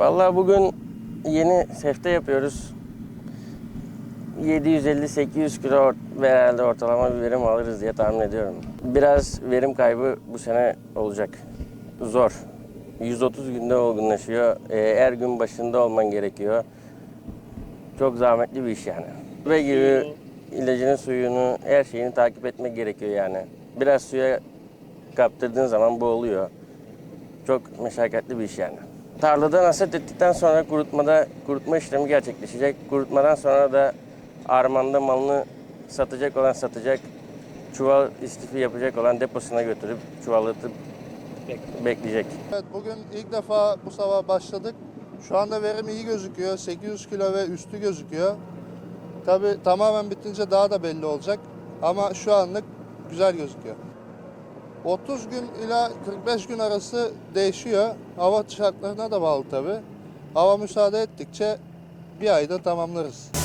Vallahi bugün yeni sefte yapıyoruz. 750-800 kilo herhalde ortalama bir verim alırız diye tahmin ediyorum. Biraz verim kaybı bu sene olacak. Zor. 130 günde olgunlaşıyor. Ee, her gün başında olman gerekiyor. Çok zahmetli bir iş yani. Ve gibi ilacını, suyunu, her şeyini takip etmek gerekiyor yani. Biraz suya kaptırdığın zaman bu oluyor. Çok meşakkatli bir iş yani. Tarlada nasat ettikten sonra kurutmada kurutma işlemi gerçekleşecek. Kurutmadan sonra da armanda malını satacak olan satacak, çuval istifi yapacak olan deposuna götürüp çuvallatıp bekleyecek. Evet bugün ilk defa bu sabah başladık. Şu anda verim iyi gözüküyor. 800 kilo ve üstü gözüküyor. Tabi tamamen bitince daha da belli olacak. Ama şu anlık güzel gözüküyor. 30 gün ila 45 gün arası değişiyor. Hava şartlarına da bağlı tabi. Hava müsaade ettikçe bir ayda tamamlarız.